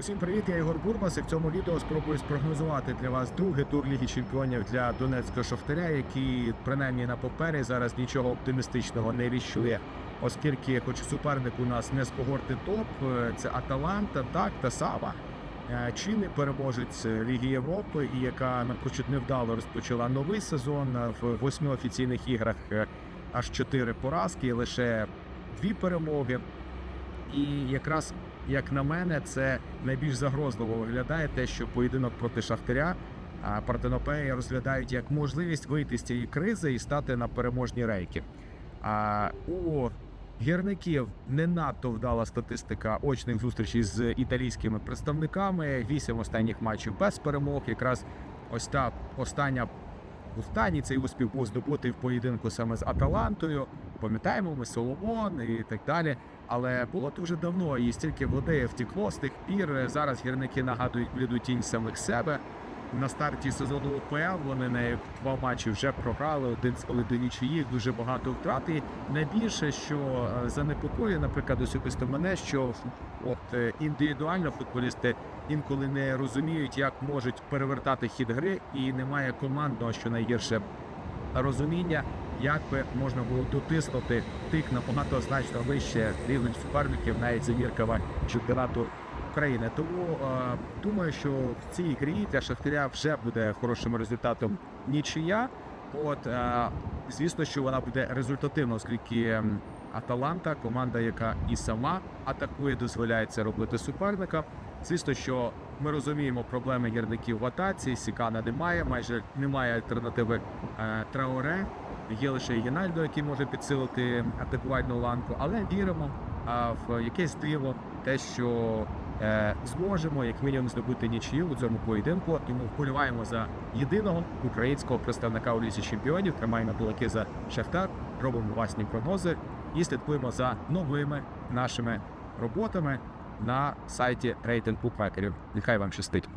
Усім привіт, я Ігор Бурбас. І в цьому відео спробую спрогнозувати для вас другий тур Ліги Чемпіонів для Донецького Шахтаря, який принаймні на папері зараз нічого оптимістичного не віщує, оскільки, хоч суперник у нас не з когорти топ, е, це Аталанта, так та Сава. Е, Чинний переможець Ліги Європи, і яка напрочуд невдало розпочала новий сезон е, в восьми офіційних іграх. Аж чотири поразки, лише дві перемоги. І якраз як на мене, це найбільш загрозливо виглядає те, що поєдинок проти Шахтаря партенопеї розглядають як можливість вийти з цієї кризи і стати на переможні рейки. А у гірників не надто вдала статистика очних зустрічей з італійськими представниками. Вісім останніх матчів без перемог. Якраз ось та остання останній цей успіх був здобутий в поєдинку саме з Аталантою. Пам'ятаємо, ми Соломон і так далі. Але було дуже давно, і стільки води втекло з тих пір. Зараз гірники нагадують бліду тінь самих себе. На старті сезону УПЛ вони на два матчі вже програли, один з коли до нічиїх, дуже багато втрат. І найбільше, що е, занепокоює, наприклад, особисто мене, що от е, індивідуально футболісти інколи не розуміють, як можуть перевертати хід гри, і немає командного, що найгірше розуміння, як би можна було дотиснути тих набагато значно вище рівень суперників, навіть завіркова чемпіонату України. Тому е, думаю, що в цій грі для Шахтаря вже буде хорошим результатом нічия. От е, звісно, що вона буде результативна, оскільки Аталанта, команда, яка і сама атакує, дозволяє це робити суперникам. Звісно, що ми розуміємо проблеми гірників в атаці. Сікана немає, майже немає альтернативи е, Траоре. Є лише Єнальдо, який може підсилити атакувальну ланку, але віримо а, в якесь диво, те, що зможемо як мінімум здобути нічию у цьому поєдинку. Тому вболіваємо за єдиного українського представника у лісі чемпіонів. Тримаємо кулаки за Шахтар, робимо власні прогнози і слідкуємо за новими нашими роботами на сайті рейтинг букмекерів. Нехай вам щастить.